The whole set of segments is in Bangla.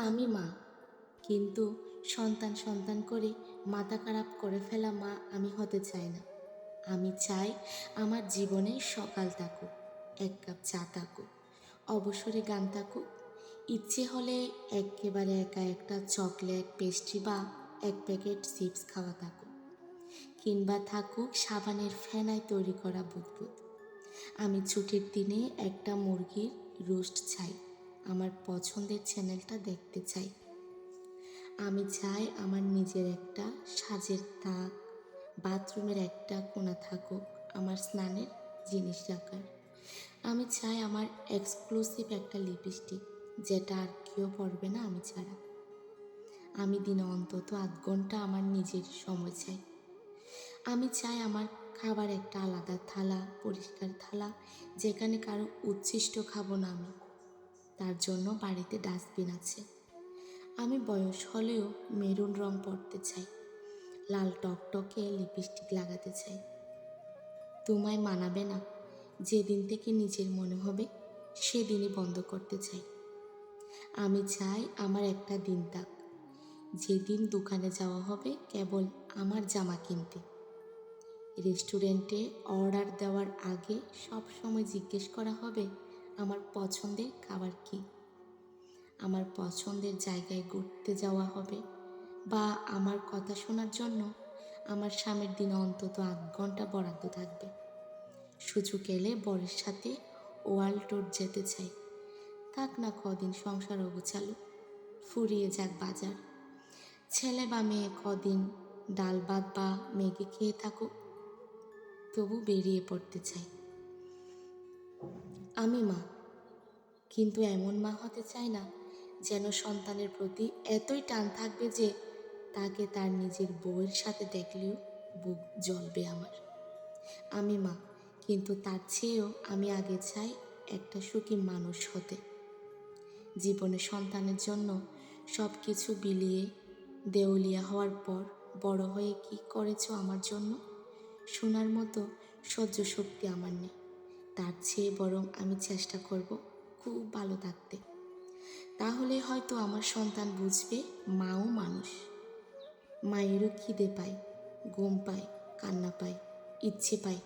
আমি মা। কিন্তু সন্তান সন্তান করে মাথা খারাপ করে ফেলা মা আমি হতে চাই না। আমি চাই আমার জীবনে সকাল থাকুক, এক কাপ চা থাকুক, অবসরে গান থাকুক। ইচ্ছে হলে একেবারে একা একটা চকলেট, পেস্ট্রি বা এক প্যাকেট চিপস খাওয়া থাকুক, কিংবা থাকুক সাবানের ফেনায় তৈরি করা বুদবুদ। আমি ছুটির দিনে একটা মুরগির রোস্ট চাই। আমার পছন্দের চ্যানেলটা দেখতে চাই। আমি চাই আমার নিজের একটা সাজের তাক, বাথরুমের একটা কোণা থাকুক, আমার স্নানের জিনিস রাখার। আমি চাই আমার এক্সক্লুসিভ একটা লিপস্টিক, যেটা আর কেউ পরবে না আমি ছাড়া। আমি দিনে অন্তত আধ ঘণ্টা আমার নিজের সময় চাই। আমি চাই আমার খাবার একটা আলাদা থালা, পরিষ্কার থালা, যেখানে কারও উচ্ছিষ্ট খাব না আমি। তার জন্য বাড়িতে ডাস্টবিন আছে। আমি বয়স হলেও মেরুন রং পরতে চাই, লাল টকটকে লিপস্টিক লাগাতে চাই। তোমায় মানাবে না, যেদিন থেকে নিজের মনে হবে সেদিনই বন্ধ করতে চাই। আমি চাই আমার একটা দিন থাক যেদিন দোকানে যাওয়া হবে কেবল আমার জামা কিনতে। রেস্টুরেন্টে অর্ডার দেওয়ার আগে সব সময় জিজ্ঞেস করা হবে আমার পছন্দের খাবার কী? আমার পছন্দের জায়গায় ঘুরতে যাওয়া হবে বা আমার কথা শোনার জন্য আমার স্বামীর দিনে অন্তত আধ ঘণ্টা বরাদ্দ থাকবে। সুযোগ এলে বরের সাথে ওয়ার্ল্ড ট্যুর যেতে চাই। থাক না কদিন সংসার অগোছালো, ফুরিয়ে যাক বাজার। ছেলে বা মেয়ে কদিন ডাল ভাত বা মেঘে খেয়ে থাকুক, তবু বেরিয়ে পড়তে চাই। আমি মা। কিন্তু এমন মা হতে চাই না যেন সন্তানের প্রতি এতই টান থাকবে যে তাকে তার নিজের বউয়ের সাথে দেখলেও বুক জ্বলবে আমার। আমি মা, কিন্তু তার চেয়েও আমি আগে চাই একটা সুখী মানুষ হতে। জীবনে সন্তানের জন্য সব কিছু বিলিয়ে দেউলিয়া হওয়ার পর বড় হয়ে কি করেছ আমার জন্য? শোনার মতো সহ্য শক্তি আমার নেই। তার চেয়ে বরং আমি চেষ্টা করব খুব ভালো থাকতে। তাহলে হয়তো আমার সন্তান বুঝবে মাও মানুষ। মায়েরও খিদে পায়, ঘুম পায়, কান্না পায়, ইচ্ছে পায়।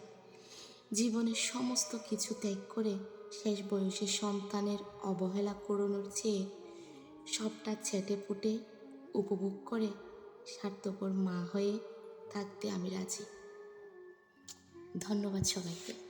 জীবনের সমস্ত কিছু ত্যাগ করে শেষ বয়সে সন্তানের অবহেলা করানোর চেয়ে সবটা ছেটে ফুটে উপভোগ করে স্বার্থপর মা হয়ে থাকতে আমি রাজি। ধন্যবাদ সবাইকে।